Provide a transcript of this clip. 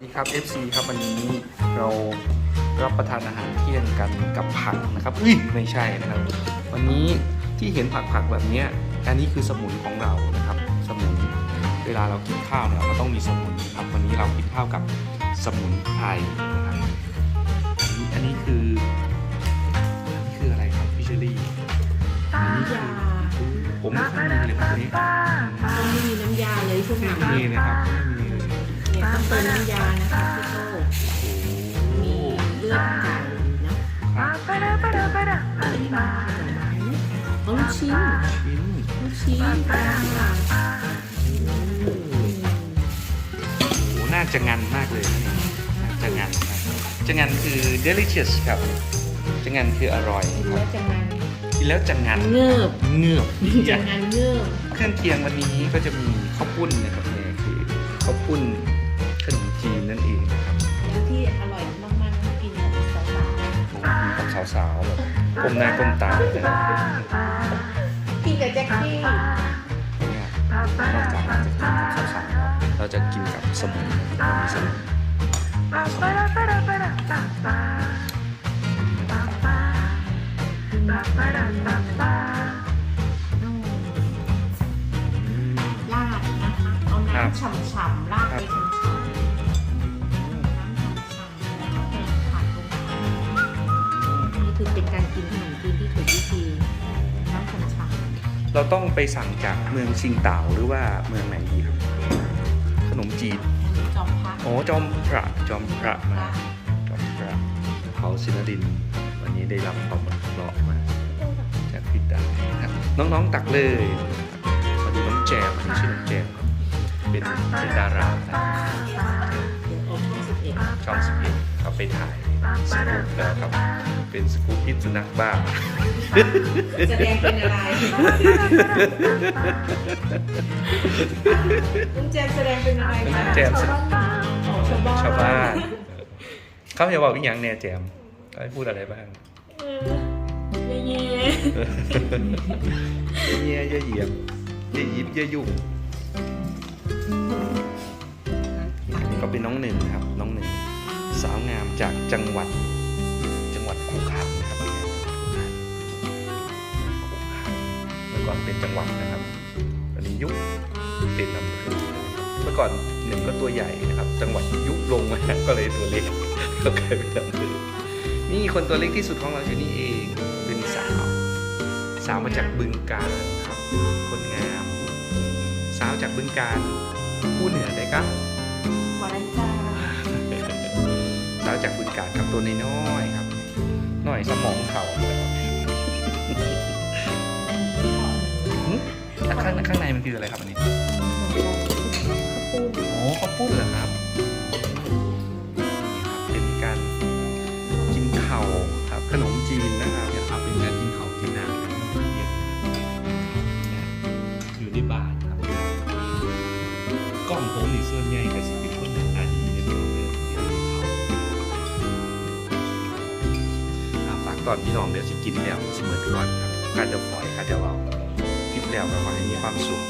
สวัสดีครับ FC ครับวันนี้เรารับประทานอาหารเที่ยงกันกับผักนะครับอุ้ยไม่ใช่นะครับ วันนี้ที่เห็นผักผักๆแบบเนี้ยอันนี้คือสมุนของเรานะครับ สมุนเวลาเรากินข้าวเนี่ยเราต้องมีสมุนครับ วันนี้เรากินข้าวกับสมุนไพรนะครับอันนี้อันนี้คืออันนี้คืออะไรครับพี่เชอรี่อันนี้คืยาอผมไม่ค่อยมีเลยครับอันนี้ต้องไม่มีน้ำยาเลยช่วงหลังไม่มีนะครับไม่มี เลยเนี่ยต้องเติมน้ำยานะคะพี่โตโอ้โหมีเลือดไก่เนาะครับที่มาผลไม้เอาลูกชิ้นชิ้นลูกชิ้นปลาค่ะโอ้โหน่าจะงันมากเลยนะเนี่ยน่าจะงันนะจะงันคือ delicious ครับ จะงันคืออร่อยกินคแล้รับวจะมันกินแล้วจะงันเงือบเงือบจะมันเงือบเครื่องเคียงวันนี้ก็จะมีข้าวปุ้นนะครับเนี่ยคือข้าวปุ้นข นมจีนนั่นเองนะครับแล้วที่อร่อยมากๆต้องกินกับสาวโอ้โหกับสาวๆแบบก้มหน้าก้มตาเลยนะๆกินกับแจ็คกี้เนี่ยนอกจากเราจะกินกับสาวๆเราจะกินกับสมุนนะครับวันนี้สมุนลาดนะคะ เอาน้ำฉ่ำๆลาดไปฉ่ เราต้องไปสั่งจากเมืองซิงเต่าหรือว่าเมืองไหนดีครับขนมจีนๆอันนี้จอมพักโอ้จอมพระจอมพระมาจอมพระเขาศิลดิน วันนี้ได้รับความอนุเคราะห์มาจากพี่ดานะครับน้องๆตักเลยมาดูน้องแจมอันนี้ชื่อน้องแจมครับเป็นเป็นดารานะออกช่องสิบเอ็ดช่องสิบ เอ็ดเขาไปถ่ายสกู๊ปแล้วครับ เป็นสกู๊ปพิษสุนัขบ้าแสดงเป็นอะไรคุณแจมแสดงเป็นอะไรคะแจมชาวบ้านอ๋อชาวบ้านชาวบ้านเขาจะบอกอีกอย่างแน่แจมเขาให้พูดอะไรบ้างเออเย่เยี่ยเยี่ยเหยียบเยี่ยยิบเยี่ยยุ่งก็เป็นน้องหนึ่งครับ น้องหนึ่ง สาวงามจากจังหวัดจังหวัดขุขันนะครับขุขันเมื่อก่อนเป็นจังหวัดนะครับตอนนี้ยุบเป็นอำเภอนเมื่อก่อนหนึ่งก็ตัวใหญ่นะครับ จังหวัดยุบลงมาก็เลยตัวเล็กก็กลายเป็นอำเภอนี่คนตัวเล็กที่สุดของเราอยู่นี่เองเป็นสาว สาวมาจากบึงการครับคนงาม สาวจากบึงการผู้เหนือได้ครับวาไรจ้า จากบึงการครับตัวน้อยๆครับน้อยสมองเขาแล้วข้างข้างในมันคืออะไรครับอันนี้โอ้ข้าวปุ้นเหรอครับนี่ครับเป็นการกินเข่าวครับขนมจีนนะครับเนี่ยครับเป็นการกินเข่าวกินน้ำนะครับเนี่ยอยู่ในบ้านครับกล้องผมนี่ส่วนใหญ่ก็สิ อ่อนพี่น้องเดี๋ยวสิกินแล้วเสมอก่อนครับขาดจะฝอยการจะเอาคลิปแล้วก็ขอให้มีความสุข